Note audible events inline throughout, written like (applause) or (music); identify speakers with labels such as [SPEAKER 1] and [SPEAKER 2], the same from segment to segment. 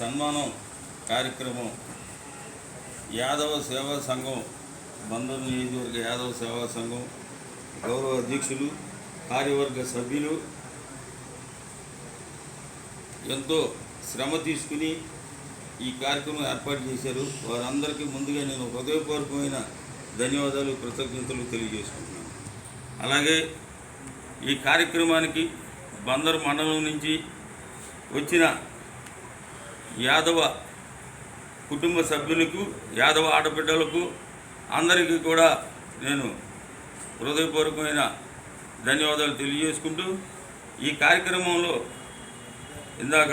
[SPEAKER 1] సన్మానం కార్యక్రమం యాదవ సేవా సంఘం బందరు నియోజకవర్గ యాదవ సేవా సంఘం గౌరవ అధ్యక్షులు కార్యవర్గ సభ్యులు ఎంతో శ్రమ తీసుకుని ఈ కార్యక్రమం ఏర్పాటు చేశారు. వారందరికీ ముందుగా నేను హృదయపూర్వకమైన ధన్యవాదాలు కృతజ్ఞతలు తెలియజేసుకుంటున్నాను. అలాగే ఈ కార్యక్రమానికి బందరు మండలం నుంచి వచ్చిన యాదవ కుటుంబ సభ్యులకు యాదవ ఆడబిడ్డలకు అందరికీ కూడా నేను హృదయపూర్వకమైన ధన్యవాదాలు తెలియజేసుకుంటూ ఈ కార్యక్రమంలో ఇందాక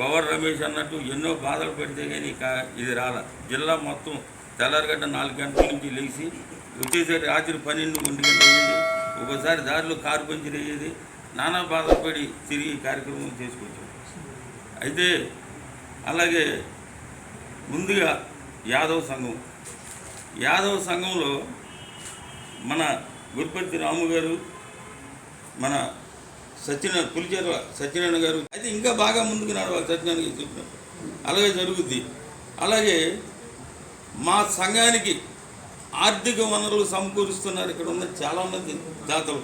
[SPEAKER 1] గోవర్ రమేష్ అన్నట్టు ఎన్నో బాధలు పెడితే కానీ కా- ఇది రాల. జిల్లా మొత్తం తెల్లారిగడ్డ నాలుగు గంటల నుంచి లేచి వచ్చేసరికి రాత్రి పన్నెండు ఒంటి గంటలు అయ్యేది దారిలో కారు పంచర్ అయ్యేది. నానా బాధలు పడి తిరిగి కార్యక్రమం చేసుకొచ్చాం. అయితే అలాగే ముందుగా యాదవ్ సంఘం. యాదవ్ సంఘంలో మన గురుపతి రాము గారు మన సత్యనారాయణ పులిచేర సత్యనారాయణ గారు అయితే ఇంకా బాగా ముందుకు నడవాలి సత్యనారాయణ గారు చెప్పినట్టు. అలాగే జరుగుద్ది. అలాగే మా సంఘానికి ఆర్థిక వనరులు సమకూరుస్తున్నారు. ఇక్కడ ఉన్న చాలామంది దాతలు.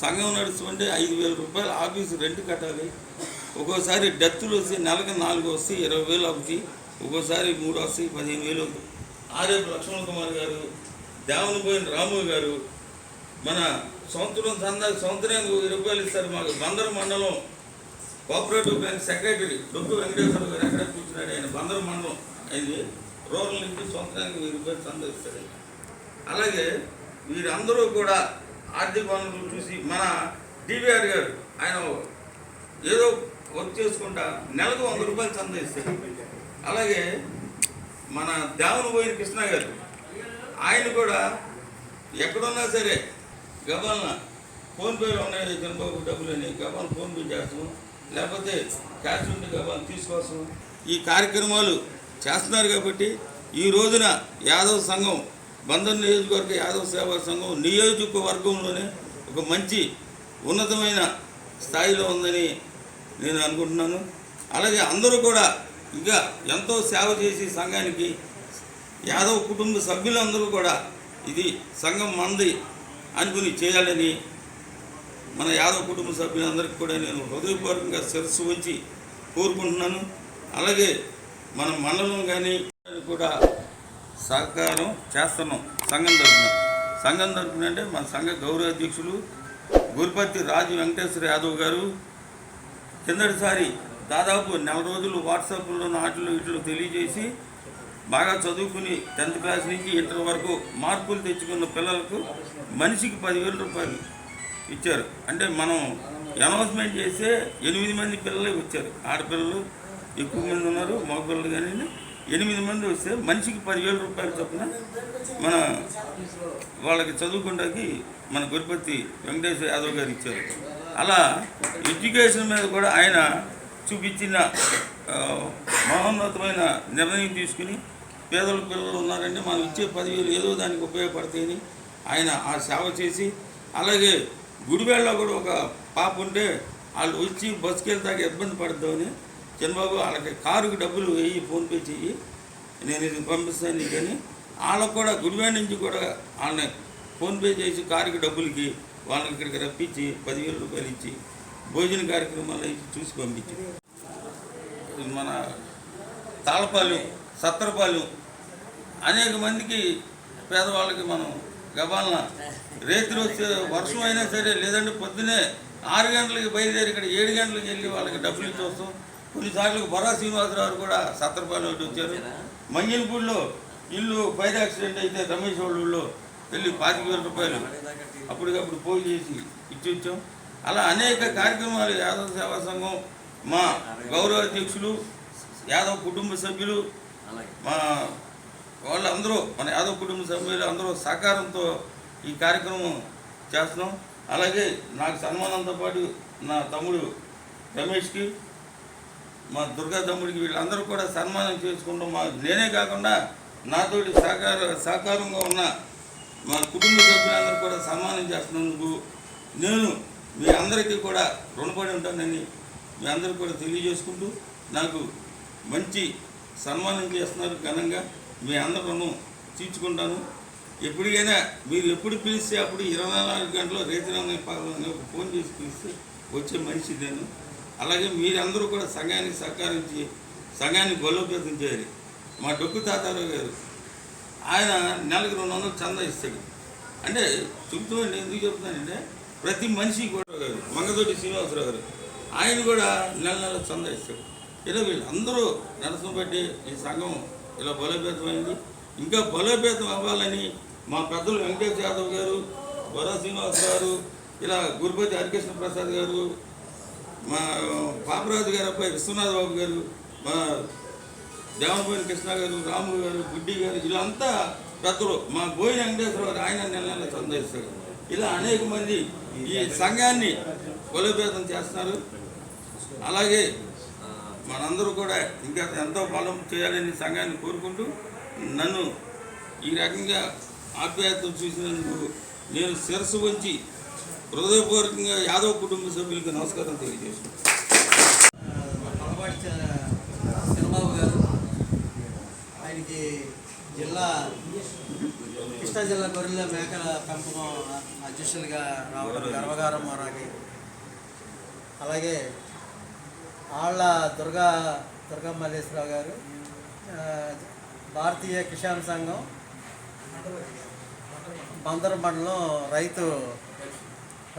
[SPEAKER 1] సంఘం నడుస్తుంటే ఐదు వేల రూపాయలు ఆఫీసు రెంట్ కట్టాలి. ఒక్కోసారి డెత్తులు వస్తే నెలకు నాలుగు వస్తాయి ఇరవై వేలు అవుతాయి ఒక్కోసారి మూడు వస్తాయి పదిహేను వేలు అవుతాయి. ఆర్ఎఫ్ లక్ష్మణ్ కుమార్ గారు దేవనపోయిన రాము గారు మన సంవత్సరం సందా సంవత్సరం వెయ్యి రూపాయలు ఇస్తారు మాకు. బందర్ మండలం కోఆపరేటివ్ బ్యాంక్ సెక్రటరీ డొక్కు వెంకటేశ్వర గారు ఎక్కడ కూర్చున్నాడు? ఆయన బందరు మండలం. అయింది రూరల్ నుంచి సంవత్సరానికి వెయ్యి రూపాయలు సందా ఇస్తాడు అలాగే వీరందరూ కూడా ఆర్థిక వనరులు చూసి మన డివిఆర్ గారు ఆయన ఏదో వర్క్ చేసుకుంటా నెలకు వంద రూపాయలు చందా అలాగే మన దేవుని పోయిన కృష్ణ గారు ఆయన కూడా ఎక్కడున్నా సరే గబాలన ఫోన్పేలో ఉన్నాయి చంద్రబాబు డబ్బులు అని గబాల్ ఫోన్పే చేస్తాము. లేకపోతే క్యాష్ ఉంటే గబాల్ తీసుకోసం ఈ కార్యక్రమాలు చేస్తున్నారు కాబట్టి ఈ రోజున యాదవ్ సంఘం బంధన్ నియోజకవర్గ యాదవ్ సేవా సంఘం నియోజకవర్గంలోనే ఒక మంచి ఉన్నతమైన స్థాయిలో ఉందని నేను అనుకుంటున్నాను. అలాగే అందరూ కూడా ఇంకా ఎంతో సేవ చేసి సంఘానికి యాదవ్ కుటుంబ సభ్యులందరూ కూడా ఇది సంఘం మంది అనుకుని చేయాలని మన యాదవ్ కుటుంబ సభ్యులందరికీ కూడా నేను హృదయపూర్వకంగా శిరస్సు ఉంచి కోరుకుంటున్నాను. అలాగే మన మండలం కానీ కూడా సహకారం చేస్తున్నాం సంఘం తరఫున. సంఘం తరఫున అంటే మన సంఘ గౌరవ అధ్యక్షులు గురుపతి రాజు వెంకటేశ్వర యాదవ్ గారు కిందటిసారి దాదాపు నెల రోజులు వాట్సాప్లో నాటిలో ఇట్లు తెలియజేసి బాగా చదువుకుని టెన్త్ క్లాస్ నుంచి ఇంటర్ వరకు మార్కులు తెచ్చుకున్న పిల్లలకు మనిషికి పదివేల రూపాయలు ఇచ్చారు. అంటే మనం అనౌన్స్మెంట్ చేస్తే ఎనిమిది మంది పిల్లలే వచ్చారు. ఆడపిల్లలు ఎక్కువ మంది ఉన్నారు మగపిల్లలు కానీ ఎనిమిది మంది వస్తే మనిషికి పదివేల రూపాయలు చొప్పున మన వాళ్ళకి చదువుకుంటాకి మన గురుపతి వెంకటేశ్వర యాదవ్ గారు ఇచ్చారు. అలా ఎడ్యుకేషన్ మీద కూడా ఆయన చూపించిన మహోన్నతమైన నిర్ణయం తీసుకుని పేదల పిల్లలు ఉన్నారంటే మనం ఇచ్చే పదివేలు ఏదో దానికి ఉపయోగపడతాయని ఆయన ఆ సేవ చేసి అలాగే గుడివేళ్ళలో కూడా ఒక పాప ఉంటే వాళ్ళు వచ్చి బస్సుకెళ్ళి వెళ్తాక ఇబ్బంది పడతామని చంద్రబాబు వాళ్ళకి కారుకి డబ్బులు వేయి ఫోన్పే చెయ్యి నేను ఇది పంపిస్తాను నీకని. వాళ్ళకు కూడా గుడివేళ నుంచి కూడా వాళ్ళని ఫోన్పే చేసి కారుకి డబ్బులకి వాళ్ళని ఇక్కడికి రప్పించి పదివేల రూపాయలు ఇచ్చి భోజన కార్యక్రమాలు చూసి పంపించి మన తాళపాలెం సత్తరపాలెం. అనేక మందికి పేదవాళ్ళకి మనం గబాలన. రేతులు వచ్చే వర్షం అయినా సరే లేదంటే పొద్దునే ఆరు గంటలకి బయలుదేరి ఇక్కడ ఏడు గంటలకు వెళ్ళి వాళ్ళకి డబ్బులు ఇచ్చి వస్తాం. కొన్నిసార్లు బొర్రా శ్రీనివాసరావు కూడా సత్తరపాలెం ఒకటి వచ్చారు? మంగినపూడిలో ఇల్లు ఫైర్ యాక్సిడెంట్ అయితే రమేష్ వాళ్ళ ఊళ్ళో వెళ్ళి పాతిక వేల రూపాయలు. అప్పటికప్పుడు పోయి చేసి ఇచ్చి ఇచ్చాం అలా అనేక కార్యక్రమాలు యాదవ సేవా సంఘం మా గౌరవ అధ్యక్షులు యాదవ్ కుటుంబ సభ్యులు మా వాళ్ళందరూ మన యాదవ్ కుటుంబ సభ్యులు అందరూ సహకారంతో ఈ కార్యక్రమం చేస్తున్నాం. అలాగే నాకు సన్మానంతో పాటు నా తమ్ముడు రమేష్కి మా దుర్గా తమ్ముడికి వీళ్ళందరూ కూడా సన్మానం చేసుకుంటాం మా నేనే కాకుండా నాతోటి సహకార సహకారంగా ఉన్న మా కుటుంబ సభ్యులందరూ కూడా సన్మానం చేస్తున్నందుకు నేను మీ అందరికీ కూడా రుణపడి ఉంటానని మీ అందరికీ కూడా తెలియజేసుకుంటూ నాకు మంచి సన్మానం చేస్తున్నారు ఘనంగా. మీ అందరూ రుణం తీర్చుకుంటాను. ఎప్పటికైనా మీరు ఎప్పుడు పిలిస్తే అప్పుడు ఇరవై నాలుగు గంటలు రైతులందరూ పాల్గొని ఒక ఫోన్ చేసి పిలిస్తే వచ్చే మనిషి నేను. అలాగే మీరందరూ కూడా సంఘానికి సహకరించి సంఘాన్ని బలోపేతం చేయాలి. మా డొక్కు తాతారావు గారు ఆయన నెలకు రెండు వందలు చందా ఇస్తాడు. అంటే చెప్తామండి ఎందుకు చెప్తున్నానంటే ప్రతి మనిషి కూడా గారు మంగతోటి శ్రీనివాసరావు గారు ఆయన కూడా నెల నెల చందా ఇస్తాడు. ఇలా వీళ్ళు అందరూ బట్టి ఈ సంఘం ఇలా బలోపేతమైంది. ఇంకా బలోపేతం అవ్వాలని మా పెద్దలు వెంకటేష్ యాదవ్ గారు వర శ్రీనివాస్ గారు ఇలా గురుపతి హరికృష్ణ ప్రసాద్ గారు మా పాపరాజు గారు అబ్బాయి విశ్వనాథ్ బాబు గారు మా దేవనపోయిన కృష్ణ గారు రాము గారు బుడ్డి గారు వీళ్ళంతా పెద్దలు. మా బోయిన వెంకటేశ్వర గారు ఆయన నెల నెల సందర్శిస్తారు. ఇలా అనేక మంది ఈ సంఘాన్ని బలోపేతం చేస్తున్నారు. అలాగే మనందరూ కూడా ఇంకా ఎంతో బలం చేయాలని సంఘాన్ని కోరుకుంటూ నన్ను ఈ రకంగా ఆప్యాయత చూసినందుకు నేను శిరస్సు వంచి హృదయపూర్వకంగా యాదవ్ కుటుంబ సభ్యులకు నమస్కారం తెలియజేస్తున్నాను
[SPEAKER 2] పొలపాటి చంద్రబాబు గారు ఆయనకి జిల్లా కృష్ణా జిల్లా గొర్రెల మేకల పెంపకం అధ్యక్షులుగా రావడం గర్వకారం మనకి అలాగే ఆళ్ళ దుర్గా దుర్గా మల్లేశ్వరరావు గారు భారతీయ కిసాన్ సంఘం బందరు మండలం రైతు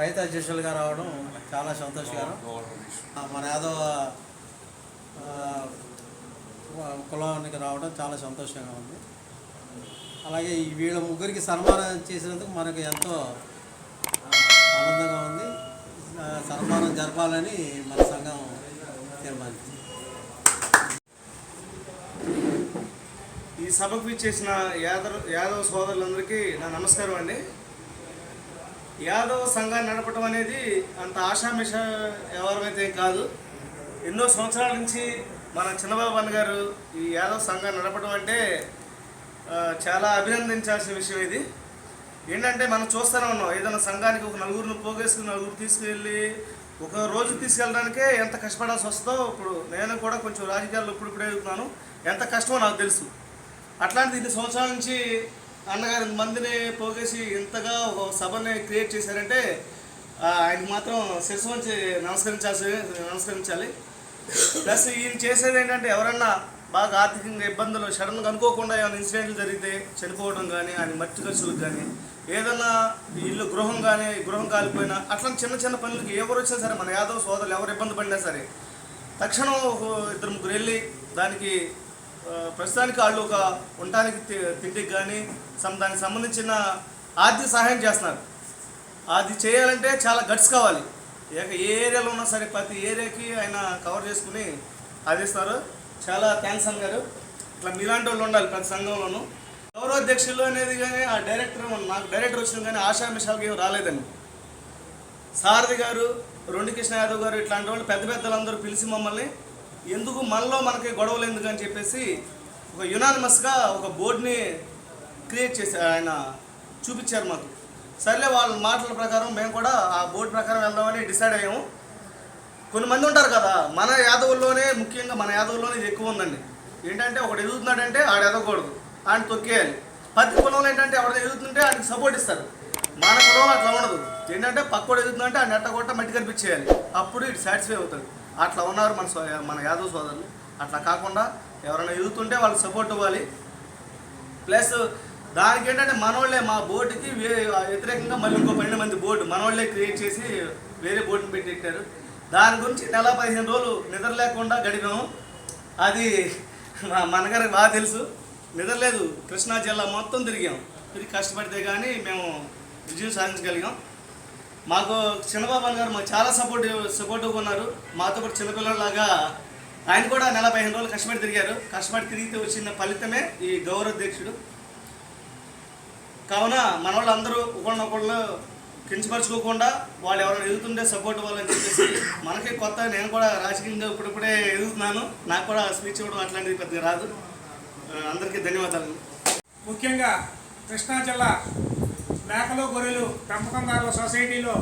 [SPEAKER 2] రైతు అధ్యక్షులుగా రావడం చాలా సంతోషకరం మన యాదవ కులానికి రావడం చాలా సంతోషంగా ఉంది. అలాగే ఈ వీళ్ళ ముగ్గురికి సన్మానం చేసినందుకు మనకు ఎంతో ఆనందంగా ఉంది. సన్మానం జరపాలని మన సంఘం తీర్మానించింది.
[SPEAKER 3] ఈ సభకు ఇచ్చేసిన యాదవ్ యాదవ సోదరులందరికీ నా నమస్కారం అండి. యాదవ సంఘాన్ని నడపడం అనేది అంత ఆషామిష వ్యవహారమైతే కాదు ఎన్నో సంవత్సరాల నుంచి మన చిన్నబాబు అన్న గారు ఈ యాదవ సంఘాన్ని నడపడం అంటే చాలా అభినందించాల్సిన విషయం ఇది. ఏంటంటే మనం చూస్తూనే ఉన్నాం ఏదైనా సంఘానికి ఒక నలుగురిని పోగేసుకుని నలుగురు తీసుకెళ్ళి ఒక రోజు తీసుకెళ్ళడానికే ఎంత కష్టపడాల్సి వస్తుందో ఇప్పుడు నేను కూడా కొంచెం రాజకీయాల్లో ఇప్పుడు ఇప్పుడే ఎదుగుతున్నాను. ఎంత కష్టమో నాకు తెలుసు. అట్లాంటిది ఇన్ని సంవత్సరాల నుంచి అన్నగారు మందిని పోగేసి ఇంతగా ఒక సభని క్రియేట్ చేశారంటే ఆయనకు మాత్రం శిరస్సు నుంచి నమస్కరించాల్సి నమస్కరించాలి. ప్లస్ ఈయన చేసేది ఏంటంటే ఎవరన్నా బాగా ఆర్థికంగా ఇబ్బందులు సడన్గా అనుకోకుండా ఏమైనా ఇన్సిడెంట్లు జరిగితే చనిపోవడం కానీ ఆయన మట్టి ఖర్చులకు కానీ ఏదన్నా ఇల్లు గృహం కానీ గృహం కాలిపోయినా అట్లా చిన్న చిన్న పనులకి ఎవరు వచ్చినా సరే మన యాదవ్ సోదరులు ఎవరు ఇబ్బంది పడినా సరే తక్షణం ఒక ఇద్దరు ముగ్గురు వెళ్ళి దానికి ప్రస్తుతానికి వాళ్ళు ఒక ఉండటానికి తి- తిండికి కానీ దానికి సంబంధించిన ఆర్థిక సహాయం చేస్తున్నారు. అది చేయాలంటే చాలా గట్స్ కావాలి. ఇక ఏ ఏరియాలో ఉన్నా సరే ప్రతి ఏరియాకి ఆయన కవర్ చేసుకుని అది ఇస్తారు చాలా థ్యాంక్స్ గారు. ఇట్లా మీలాంటి వాళ్ళు ఉండాలి ప్రతి సంఘంలోనూ. గౌరవాధ్యక్షులు అనేది కానీ ఆ డైరెక్టర్ నాకు డైరెక్టర్ వచ్చింది కానీ ఆశామిషాలకి ఏం రాలేదండి. సారథి గారు రెండు కృష్ణ యాదవ్ గారు ఇట్లాంటి వాళ్ళు పెద్ద పెద్దలందరూ పిలిచి మమ్మల్ని ఎందుకు మనలో మనకి గొడవలు ఎందుకు అని చెప్పేసి ఒక యునానిమస్గా ఒక బోర్డుని క్రియేట్ చేసి ఆయన చూపించారు మాకు. సర్లే వాళ్ళ మాటల ప్రకారం మేము కూడా ఆ బోర్డు ప్రకారం వెళ్దామని డిసైడ్ అయ్యాము. కొన్ని మంది ఉంటారు కదా మన యాదవుల్లోనే ముఖ్యంగా మన యాదవుల్లోనే ఇది ఎక్కువ ఉందండి. ఏంటంటే ఒకడు ఎదుగుతున్నాడంటే ఆడ ఎదగకూడదు ఆయన తొక్కేయాలి. ప్రతి కులంలో ఏంటంటే ఎవడ ఎదుగుతుంటే ఆయనకి సపోర్ట్ ఇస్తారు. మన కులంలో అట్లా ఉండదు. ఏంటంటే పక్కోడు ఎదుగుతుందంటే ఆయన నెట్ట కొట్ట మట్టి కనిపించేయాలి అప్పుడు ఇటు సాటిస్ఫై అవుతుంది అట్లా ఉన్నారు మన సో- మన యాదవ్ సోదరులు. అట్లా కాకుండా ఎవరైనా ఎదుగుతుంటే వాళ్ళకి సపోర్ట్ ఇవ్వాలి. ప్లస్ దానికి ఏంటంటే మనోళ్ళే మా బోర్డుకి వ్యతిరేకంగా మళ్ళీ ఇంకో పన్నెండు మంది బోర్డు మనోళ్ళే క్రియేట్ చేసి వేరే బోర్డుని పెట్టెట్టారు. దాని గురించి నెల పదిహేను రోజులు నిద్ర లేకుండా గడిపాము. అది మా మనగారికి బాగా తెలుసు. నిద్రలేదు కృష్ణా జిల్లా మొత్తం తిరిగాం. తిరిగి కష్టపడితే కానీ మేము విజయం సాధించగలిగాం. మాకు చిన్నబాబు గారు మాకు చాలా సపోర్ట్ సపోర్టివ్గా ఉన్నారు. మాతో పాటు చిన్నపిల్లలాగా ఆయన కూడా నెల పదిహేను రోజులు కష్టపడి తిరిగారు. కష్టపడి తిరిగితే వచ్చిన ఫలితమే ఈ గౌరవ గౌరవాధ్యక్షుడు కావున మన వాళ్ళందరూ ఒకళ్ళనొకళ్ళు కించపరచుకోకుండా వాళ్ళు ఎవరైనా ఎదుగుతుంటే సపోర్ట్ ఇవ్వాలని చెప్పేసి మనకి కొత్త నేను కూడా రాజకీయంగా ఇప్పుడిప్పుడే ఎదుగుతున్నాను. నాకు కూడా స్పీచ్ ఇవ్వడం అట్లాంటిది పెద్దగా రాదు. అందరికీ ధన్యవాదాలు.
[SPEAKER 4] ముఖ్యంగా కృష్ణా జిల్లా మేకలు గొర్రెలు పెంపకందారుల సొసైటీలో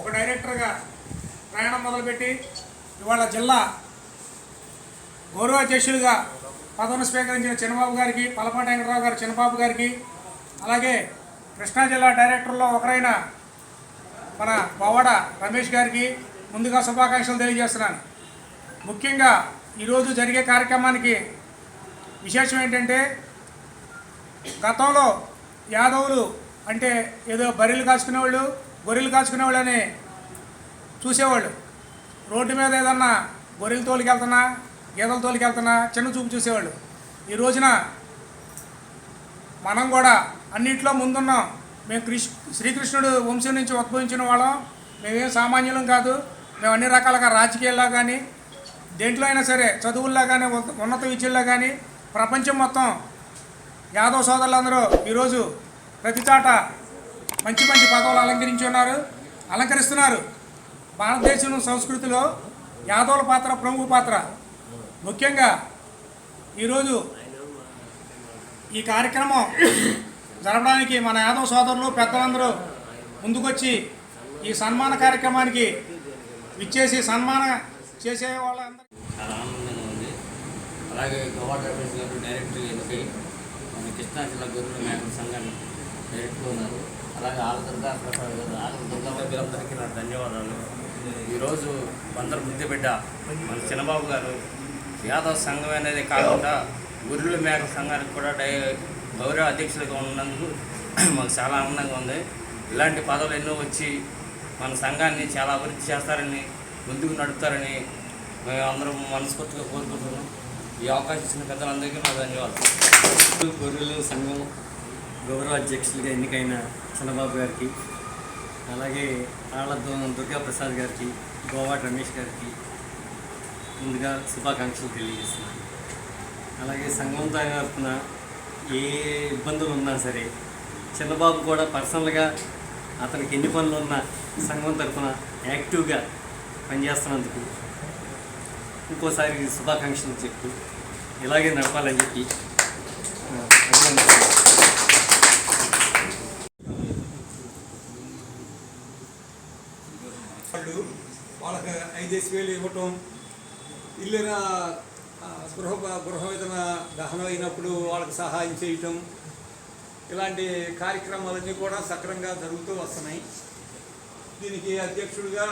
[SPEAKER 4] ఒక డైరెక్టర్గా ప్రయాణం మొదలుపెట్టి ఇవాళ జిల్లా గౌరవ అధ్యక్షులుగా పదవిని స్వీకరించిన చిన్నబాబు గారికి పలపాటి వెంకటరావు గారు చిన్నబాబు గారికి అలాగే కృష్ణా జిల్లా డైరెక్టర్లో ఒకరైన మన పవాడ రమేష్ గారికి ముందుగా శుభాకాంక్షలు తెలియజేస్తున్నాను. ముఖ్యంగా ఈరోజు జరిగే కార్యక్రమానికి విశేషం ఏంటంటే గతంలో యాదవులు అంటే ఏదో బర్రెలు కాచుకునేవాళ్ళు గొర్రెలు కాచుకునేవాళ్ళు అని చూసేవాళ్ళు. రోడ్డు మీద ఏదన్నా గొర్రెలు తోలికెళ్తున్నా గేదెలు తోలికెళ్తున్నా చిన్న చూపు చూసేవాళ్ళు. ఈ రోజున మనం కూడా అన్నిట్లో ముందున్నాం. మేము కృష్ శ్రీకృష్ణుడు వంశం నుంచి ఉద్భవించిన వాళ్ళం. మేమేం సామాన్యులం కాదు. మేము అన్ని రకాలుగా రాజకీయాల్లో కానీ దేంట్లో అయినా సరే చదువుల్లో కానీ ఉన్నత విద్యల్లో కానీ ప్రపంచం మొత్తం యాదవ్ సోదరులందరూ ఈరోజు ప్రతి చాట మంచి మంచి పదవులు అలంకరించి ఉన్నారు అలంకరిస్తున్నారు. భారతదేశం సంస్కృతిలో యాదవుల పాత్ర ప్రముఖ పాత్ర. ముఖ్యంగా ఈరోజు ఈ కార్యక్రమం జరపడానికి మన యాదవ్ సోదరులు పెద్దలందరూ ముందుకొచ్చి ఈ సన్మాన కార్యక్రమానికి విచ్చేసి సన్మాన చేసే వాళ్ళందరూ
[SPEAKER 5] చాలా ఆనందంగా ఉంది. అలాగే గారు డైరెక్టర్ ఎన్నికై మన కృష్ణా జిల్లా గొర్రెల మేకల సంఘాన్ని డైరెక్టర్ ఉన్నారు. అలాగే ఆల దుర్గా ప్రసాద్ గారు ఆల దుర్గా వీరందరికీ నా ధన్యవాదాలు. ఈరోజు బందరు ముద్దుబిడ్డ మన చిన్నబాబు గారు యాదవ్ సంఘం అనేది కాకుండా గొర్రెల మేకల సంఘానికి కూడా డై గౌరవ అధ్యక్షులుగా ఉన్నందుకు (clears throat) మాకు చాలా ఆనందంగా ఉంది. ఇలాంటి పదవులు ఎన్నో వచ్చి మన సంఘాన్ని చాలా అభివృద్ధి చేస్తారని ముందుకు నడుపుతారని మేము అందరం మనస్ఫూర్తిగా కోరుకుంటున్నాం. ఈ అవకాశం ఇచ్చిన పెద్దలందరికీ మా ధన్యవాదాలు.
[SPEAKER 6] గొర్రెలు సంఘం గౌరవ అధ్యక్షులుగా ఎన్నికైన చంద్రబాబు గారికి అలాగే ఆళ్ళ దుర్గా ప్రసాద్ గారికి గోవాట్ రమేష్ గారికి ముందుగా శుభాకాంక్షలు తెలియజేస్తున్నాను. అలాగే సంఘం తరఫున ఏ ఇబ్బందులు ఉన్నా సరే చిన్నబాబు కూడా పర్సనల్గా అతనికి ఎన్ని పనులు ఉన్నా సంఘం తరఫున యాక్టివ్గా పనిచేస్తున్నందుకు ఇంకోసారి శుభాకాంక్షలు చెప్తూ ఇలాగే నడపాలని చెప్పి
[SPEAKER 7] వాళ్ళు వాళ్ళకి ఐదేసి వేలు ఇవ్వటం ఇల్లు గృహ గృహ దహనమైనప్పుడు అయినప్పుడు వాళ్ళకి సహాయం చేయటం ఇలాంటి కార్యక్రమాలన్నీ కూడా సక్రంగా జరుగుతూ వస్తున్నాయి. దీనికి అధ్యక్షుడిగా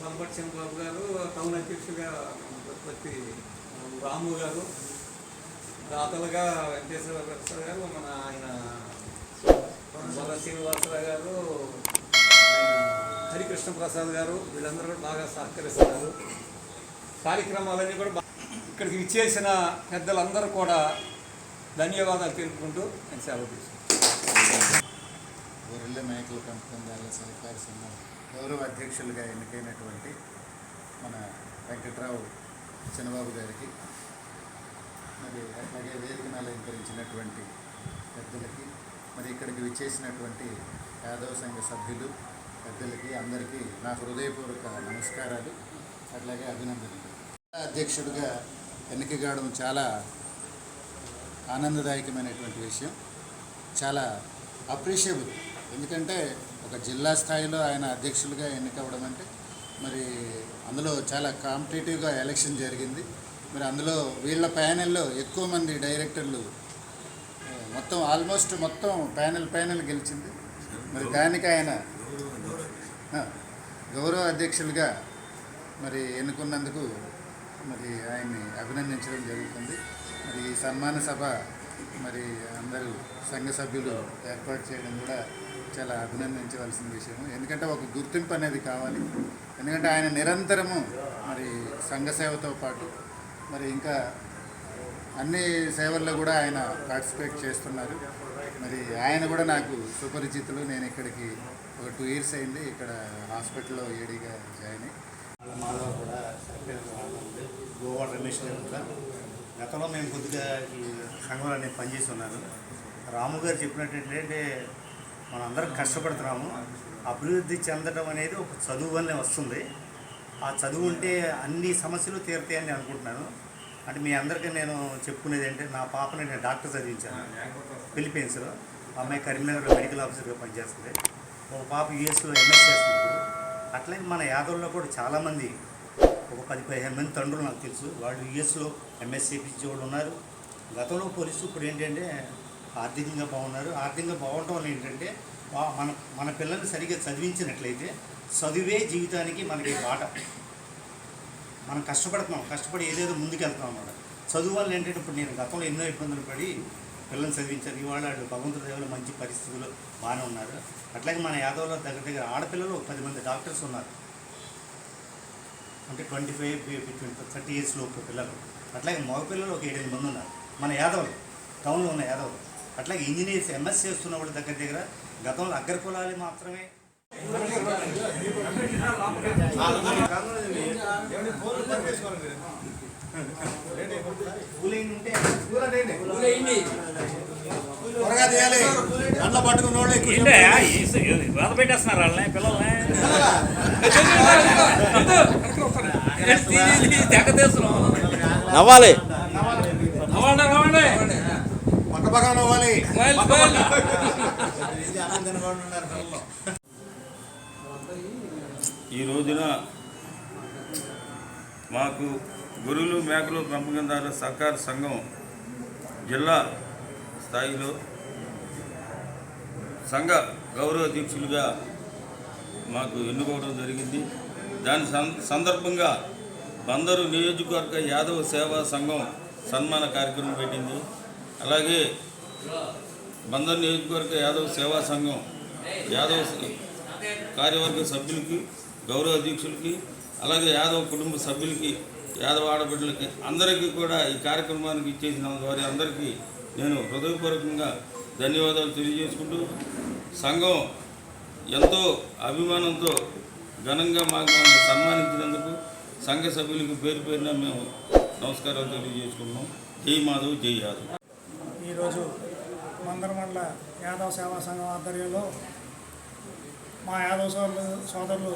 [SPEAKER 7] తలపటి చంద్రబాబు గారు టౌన్ అధ్యక్షుడిగా ప్రతి రాము గారు దాతలుగా వెంకటేశ్వర ప్రసాద్ గారు మన ఆయన బొల్ల శ్రీనివాసరావు గారు హరికృష్ణ ప్రసాద్ గారు వీళ్ళందరూ కూడా బాగా సహకరిస్తున్నారు. కార్యక్రమాలన్నీ కూడా ఇక్కడికి విచ్చేసిన పెద్దలందరూ కూడా ధన్యవాదాలు తెలుపుకుంటూ నేను సెలవు తీసుకుంటాను.
[SPEAKER 8] గొర్రెల మేకల పెంపకందారుల సహకార సంఘం గౌరవ అధ్యక్షులుగా ఎన్నికైనటువంటి మన వెంకట్రావు చిన్నబాబు గారికి మరి అట్లాగే వేదికను అలంకరించినటువంటి పెద్దలకి మరి ఇక్కడికి విచ్చేసినటువంటి యాదవ సంఘ సభ్యులు పెద్దలకి అందరికీ నా హృదయపూర్వక నమస్కారాలు అట్లాగే అభినందనలు. అధ్యక్షుడిగా ఎన్నిక కావడం చాలా ఆనందదాయకమైనటువంటి విషయం. చాలా అప్రిషియబుల్ ఎందుకంటే ఒక జిల్లా స్థాయిలో ఆయన అధ్యక్షులుగా ఎన్నికవ్వడం అంటే మరి అందులో చాలా కాంపిటేటివ్గా ఎలక్షన్ జరిగింది. మరి అందులో వీళ్ళ ప్యానెల్లో ఎక్కువ మంది డైరెక్టర్లు మొత్తం ఆల్మోస్ట్ మొత్తం ప్యానెల్ ప్యానెల్ గెలిచింది. మరి దానికి ఆయన గౌరవ అధ్యక్షులుగా మరి ఎన్నుకున్నందుకు మరి ఆయన్ని అభినందించడం జరుగుతుంది. మరి ఈ సన్మాన సభ మరి అందరూ సంఘ సభ్యులు ఏర్పాటు చేయడం కూడా చాలా అభినందించవలసిన విషయం ఎందుకంటే ఒక గుర్తింపు అనేది కావాలి. ఎందుకంటే ఆయన నిరంతరము మరి సంఘ సేవతో పాటు మరి ఇంకా అన్ని సేవల్లో కూడా ఆయన పార్టిసిపేట్ చేస్తున్నారు. మరి ఆయన కూడా నాకు సుపరిచితులు. నేను ఇక్కడికి ఒక టూ ఇయర్స్ అయింది. ఇక్కడ హాస్పిటల్లో ఏడీగా జాయిన్ అయ్యి
[SPEAKER 9] మాధవ కూడా గోవా రమేష్ గారు కూడా. గతంలో మేము కొద్దిగా ఈ సంఘంలో నేను పనిచేసి ఉన్నాను. రాము గారు చెప్పినట్టు ఏంటంటే మనందరం కష్టపడుతున్నాము. అభివృద్ధి చెందడం అనేది ఒక చదువు వల్లే వస్తుంది. ఆ చదువు ఉంటే అన్ని సమస్యలు తీరుతాయని నేను అనుకుంటున్నాను. అంటే మీ అందరికీ నేను చెప్పుకునేది ఏంటంటే నా పాపని నేను డాక్టర్ చదివించాను. ఫిలిపీన్స్లో ఆ అమ్మాయి కరీంనగర్ మెడికల్ ఆఫీసర్గా పనిచేస్తుంది. ఒక పాప యూఎస్లో ఎంఎస్ చేస్తుంది. అట్లనే మన యాదవుల్లో కూడా చాలామంది ఒక పది పదిహేను మంది తండ్రులు నాకు తెలుసు. వాళ్ళు యుఎస్లో ఎంఎస్సీ పిచ్చి వాళ్ళు ఉన్నారు. గతంలో పోలీసు ఇప్పుడు ఏంటంటే ఆర్థికంగా బాగున్నారు. ఆర్థికంగా బాగుండటం వల్ల ఏంటంటే మన మన పిల్లల్ని సరిగ్గా చదివించినట్లయితే చదివే జీవితానికి మనకి బాట. మనం కష్టపడుతున్నాం. కష్టపడి ఏదేదో ముందుకు వెళ్తున్నాం అన్నమాట. చదువు వల్ల ఏంటంటే ఇప్పుడు నేను గతంలో ఎన్నో ఇబ్బందులు పడి పిల్లల్ని చదివించారు. ఇవాళ వాళ్ళు భగవంతుడి దేవుల మంచి పరిస్థితులు బాగానే ఉన్నారు. అట్లాగే మన యాదవ్లో దగ్గర దగ్గర ఆడపిల్లలు పది మంది డాక్టర్స్ ఉన్నారు. అంటే ట్వంటీ ఫైవ్ థర్టీ ఇయర్స్ లోపు పిల్లలు. అట్లాగే మగ పిల్లలు ఒక ఏడెనిమిది మంది ఉన్నారు. మన యాదవులు టౌన్లో ఉన్న యాదవులు. అట్లాగే ఇంజనీర్స్ ఎంఎస్ చేస్తున్న వాళ్ళ దగ్గర దగ్గర గతంలో అగ్రకులాలు మాత్రమే. కూలింగ్ ఉంటే
[SPEAKER 8] త్వరగా తీయాలి. దాంట్లో పట్టుకున్న వాళ్ళు
[SPEAKER 10] బాధ పెట్టేస్తున్నారు వాళ్ళని పిల్లల్ని?
[SPEAKER 1] నవ్వాలి.
[SPEAKER 8] పక్క పక్కన
[SPEAKER 1] ఈ రోజున మాకు గొర్రెలు మేకలు పెంపకందారుల సహకార సంఘం జిల్లా స్థాయిలో సంఘ గౌరవ అధ్యక్షులుగా మాకు ఎన్నుకోవడం జరిగింది. దాని సం- సందర్భంగా బందరు నియోజకవర్గ యాదవ సేవా సంఘం సన్మాన కార్యక్రమం పెట్టింది. అలాగే బందరు నియోజకవర్గ యాదవ్ సేవా సంఘం యాదవ్ కార్యవర్గ సభ్యులకి గౌరవ అధ్యక్షులకి అలాగే యాదవ కుటుంబ సభ్యులకి యాదవ ఆడబిడ్డలకి అందరికీ కూడా ఈ కార్యక్రమానికి ఇచ్చేసిన వారి అందరికీ నేను హృదయపూర్వకంగా ధన్యవాదాలు తెలియజేసుకుంటూ సంఘం ఎంతో అభిమానంతో ఘనంగా మాకు సన్మానించినందుకు సంఘ సభ్యులకు పేరు పేరున మేము నమస్కారాలు తెలియజేసుకున్నాం జై మాధవ్ జై యాదవ్.
[SPEAKER 4] ఈరోజు మందర మండల యాదవ సేవా సంఘం ఆధ్వర్యంలో మా యాదవ సోదరులు సోదరులు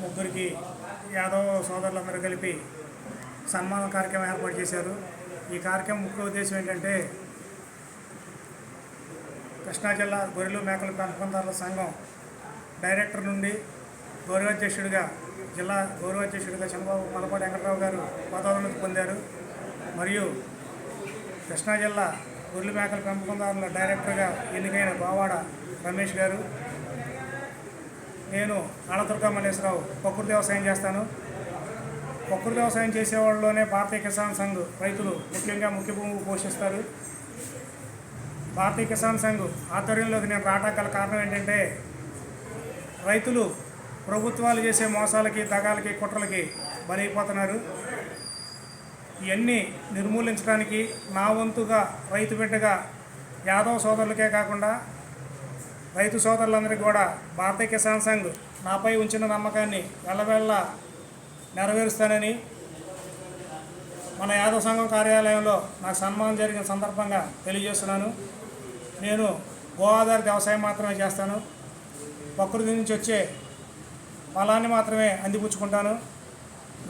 [SPEAKER 4] ముగ్గురికి యాదవ సోదరులందరూ కలిపి సన్మాన కార్యక్రమం ఏర్పాటు చేశారు. ఈ కార్యక్రమం ముఖ్య ఉద్దేశం ఏంటంటే కృష్ణా జిల్లా గొర్రెలు మేకల పెంపకందారుల సంఘం డైరెక్టర్ నుండి గౌరవాధ్యక్షుడిగా జిల్లా గౌరవాధ్యక్షుడిగా చంద్రబాబు మలపాటి వెంకటరావు గారు పదోన్నతి పొందారు. మరియు కృష్ణా జిల్లా గొర్రెలు మేకల పెంపకందారుల డైరెక్టర్గా ఎన్నికైన బావాడ రమేష్ గారు. నేను ఆనదుర్గా మల్లేశ్వరరావు ప్రకృతి వ్యవసాయం చేస్తాను. ప్రకృతి వ్యవసాయం చేసేవాళ్ళలోనే భారతీయ కిసాన్ సంఘ్ రైతులు ముఖ్యంగా ముఖ్య భూమి పోషిస్తారు. భారతీయ కిసాన్ సంఘ్ ఆధ్వర్యంలోకి నేను రావటం కారణం ఏంటంటే రైతులు ప్రభుత్వాలు చేసే మోసాలకి దగాలకి కుట్రలకి బలైపోతున్నారు. ఇవన్నీ నిర్మూలించడానికి నా వంతుగా రైతు బిడ్డగా యాదవ సోదరులకే కాకుండా రైతు సోదరులందరికీ కూడా భారతీయ కిసాన్ సంఘ్ నాపై ఉంచిన నమ్మకాన్ని వెళ్ళవెళ్ళ నెరవేరుస్తానని మన యాదవ సంఘం కార్యాలయంలో నాకు సన్మానం జరిగిన సందర్భంగా తెలియజేస్తున్నాను. నేను గో వ్యవసాయం మాత్రమే చేస్తాను. ప్రకృతి నుంచి వచ్చే ఫలాన్ని మాత్రమే అందిపుచ్చుకుంటాను.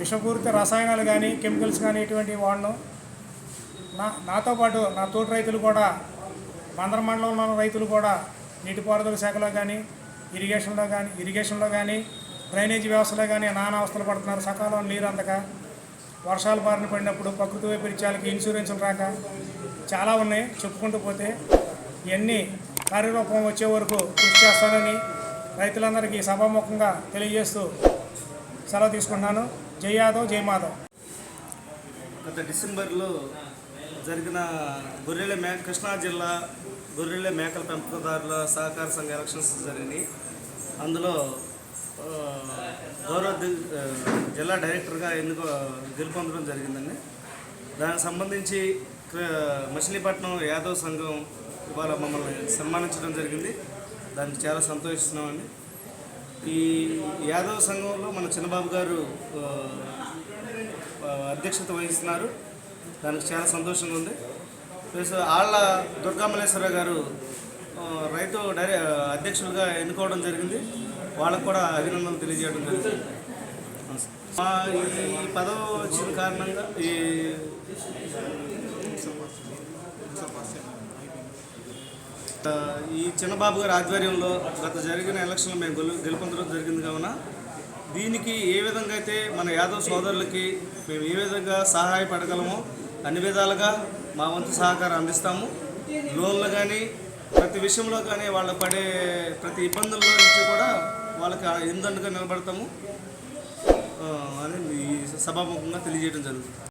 [SPEAKER 4] విషపూరిత రసాయనాలు కానీ కెమికల్స్ కానీ ఇటువంటివి వాడను. నా నాతో పాటు నా తోటి రైతులు కూడా బందర మండలంలో ఉన్న రైతులు కూడా నీటిపారుదల శాఖలో కానీ ఇరిగేషన్లో కానీ ఇరిగేషన్లో కానీ డ్రైనేజీ వ్యవస్థలో కానీ నానా అవస్థలు పడుతున్నారు. సకాలంలో నీరు అందక వర్షాలు బారిన పడినప్పుడు ప్రకృతి వైపరీత్యాలకి ఇన్సూరెన్సులు రాక చాలా ఉన్నాయి. చెప్పుకుంటూ పోతే ఇవన్నీ కార్యరూపం వచ్చే వరకు కృషి చేస్తానని రైతులందరికీ సభాముఖంగా తెలియజేస్తూ సెలవు తీసుకుంటున్నాను. జై యాదవ్ జై మాధవ్.
[SPEAKER 3] గత డిసెంబర్లో జరిగిన గొర్రెల మే కృష్ణా జిల్లా గొర్రెల మేకల పెంపకదారుల సహకార సంఘ ఎలక్షన్స్ జరిగినాయి. అందులో గౌరవ జిల్లా డైరెక్టర్గా ఎన్నుకో గెలుపొందడం జరిగిందండి. దానికి సంబంధించి మచిలీపట్నం యాదవ్ సంఘం ఇవాళ మమ్మల్ని సన్మానించడం జరిగింది. దానికి చాలా సంతోషిస్తున్నామండి. ఈ యాదవ్ సంఘంలో మన చిన్నబాబు గారు అధ్యక్షత వహిస్తున్నారు. దానికి చాలా సంతోషంగా ఉంది. ప్లస్ ఆళ్ళ దుర్గామలేశ్వర గారు రైతు డైరె అధ్యక్షులుగా ఎన్నుకోవడం జరిగింది. వాళ్ళకు కూడా అభినందనలు తెలియజేయడం జరిగింది. మా ఈ పదవి వచ్చిన కారణంగా ఈ ఈ చిన్నబాబు గారి ఆధ్వర్యంలో గత జరిగిన ఎలక్షన్లో మేము గెలు గెలుపొందడం జరిగింది కావున దీనికి ఏ విధంగా అయితే మన యాదవ్ సోదరులకి మేము ఏ విధంగా సహాయపడగలమో అన్ని విధాలుగా మా వంతు సహకారం అందిస్తాము. లోన్లు కానీ ప్రతి విషయంలో కానీ వాళ్ళు పడే ప్రతి ఇబ్బందుల నుంచి కూడా వాళ్ళకి ఎందండుగా నిలబడతాము. అని సభాముఖంగా తెలియజేయడం జరుగుతుంది.